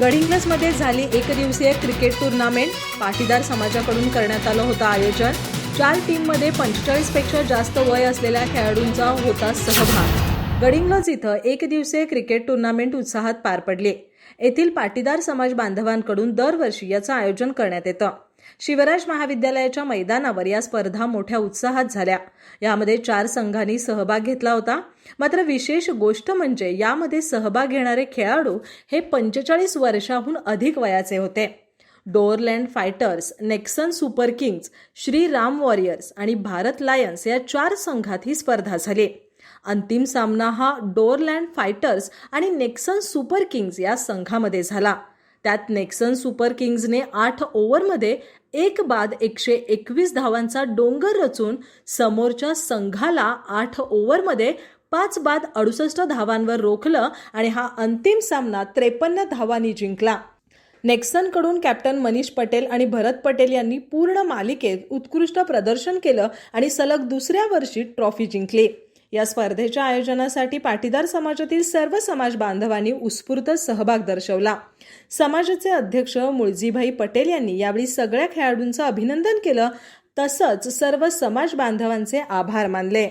गडिंग्लसमध्ये झाली एक दिवसीय क्रिकेट टुर्नामेंट. पाटीदार समाजाकडून करण्यात आलं होतं आयोजन. चार टीममध्ये पंचेचाळीसपेक्षा जास्त वय असलेल्या खेळाडूंचा होता सहभाग. गडिंग्लज इथं एक दिवसीय क्रिकेट टुर्नामेंट उत्साहात पार पडली. येथील पाटीदार समाज बांधवांकडून दरवर्षी याचं आयोजन करण्यात येतं. शिवराज महाविद्यालयाच्या मैदानावर या स्पर्धा मोठ्या उत्साहात झाल्या. यामध्ये चार संघांनी सहभाग घेतला होता. मात्र विशेष गोष्ट म्हणजे यामध्ये सहभाग घेणारे खेळाडू हे पंचेचाळीस वर्षाहून अधिक वयाचे होते. डोअरलँड fighters Nexon super kings Shriram warriors आणि भारत लायन्स या चार संघात ही स्पर्धा झाली. अंतिम सामना हा डोअरलँड फायटर्स आणि नेक्सन सुपर किंग्ज या संघामध्ये झाला. त्यात नेक्सन सुपर किंग्जने आठ ओव्हरमध्ये एक बाद एकशे एकवीस धावांचा डोंगर रचून समोरच्या संघाला आठ ओव्हरमध्ये पाच बाद अडुसष्ट धावांवर रोखलं आणि हा अंतिम सामना त्रेपन्न धावांनी जिंकला. नेक्सनकडून कॅप्टन मनीष पटेल आणि भरत पटेल यांनी पूर्ण मालिकेत उत्कृष्ट प्रदर्शन केलं आणि सलग दुसऱ्या वर्षी ट्रॉफी जिंकली. या स्पर्धेच्या आयोजनासाठी पाटीदार समाजातील सर्व समाज बांधवांनी उत्स्फूर्त सहभाग दर्शवला. समाजाचे अध्यक्ष मुळजीभाई पटेल यांनी यावेळी सगळ्या खेळाडूंचं अभिनंदन केलं. तसंच सर्व समाज बांधवांचे आभार मानले.